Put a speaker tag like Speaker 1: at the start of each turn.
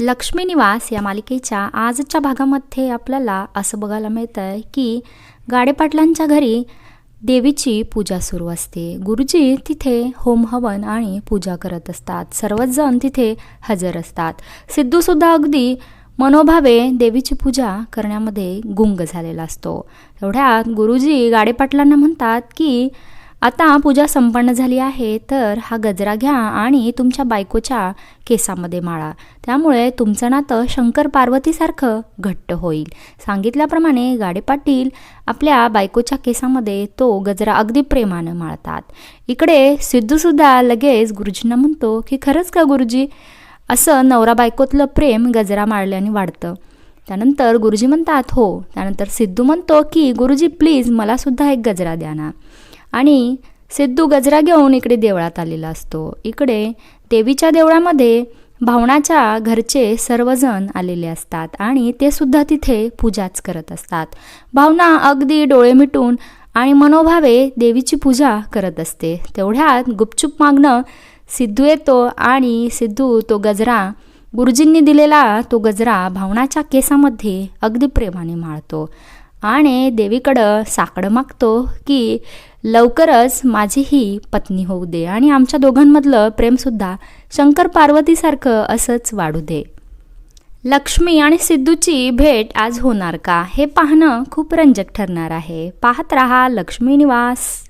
Speaker 1: लक्ष्मी निवास या मालिकेच्या आजच्या भागामध्ये आपल्याला असं बघायला मिळतं आहे की गाडेपाटलांच्या घरी देवीची पूजा सुरू असते. गुरुजी तिथे होम हवन आणि पूजा करत असतात. सर्वच जण तिथे हजर असतात. सिद्धूसुद्धा अगदी मनोभावे देवीची पूजा करण्यामध्ये गुंग झालेला असतो. तेवढ्यात गुरुजी गाडेपाटलांना म्हणतात की आता पूजा संपन्न झाली आहे तर हा गजरा घ्या आणि तुमच्या बायकोच्या केसामध्ये माळा. त्यामुळे तुमचं नातं शंकर पार्वतीसारखं घट्ट होईल. सांगितल्याप्रमाणे गाडे पाटील आपल्या बायकोच्या केसामध्ये तो गजरा अगदी प्रेमानं माळतात. इकडे सिद्धूसुद्धा लगेच गुरुजींना म्हणतो की खरंच का गुरुजी? असं नवरा बायकोतलं प्रेम गजरा माळल्याने वाढतं. त्यानंतर गुरुजी म्हणतात हो. त्यानंतर सिद्धू म्हणतो की गुरुजी प्लीज मलासुद्धा एक गजरा द्या ना. आणि सिद्धू गजरा घेऊन इकडे देवळात आलेला असतो. इकडे देवीच्या देवळामध्ये भावनाच्या घरचे सर्वजण आलेले असतात आणि ते सुद्धा तिथे पूजाच करत असतात. भावना अगदी डोळे मिटून आणि मनोभावे देवीची पूजा करत असते. तेवढ्यात गुपचूप मागणं सिद्धू येतो आणि सिद्धू तो गजरा गुरुजींनी दिलेला तो गजरा भावनाच्या केसामध्ये अगदी प्रेमाने माळतो. आणि देवीकडं साकडं मागतो की लवकरच माझी ही पत्नी होऊ दे आणि आमच्या दोघांमधलं प्रेमसुद्धा शंकर पार्वतीसारखं असंच वाढू दे. लक्ष्मी आणि सिद्धूची भेट आज होणार का हे पाहणं खूप रंजक ठरणार आहे. पाहत रहा लक्ष्मी निवास.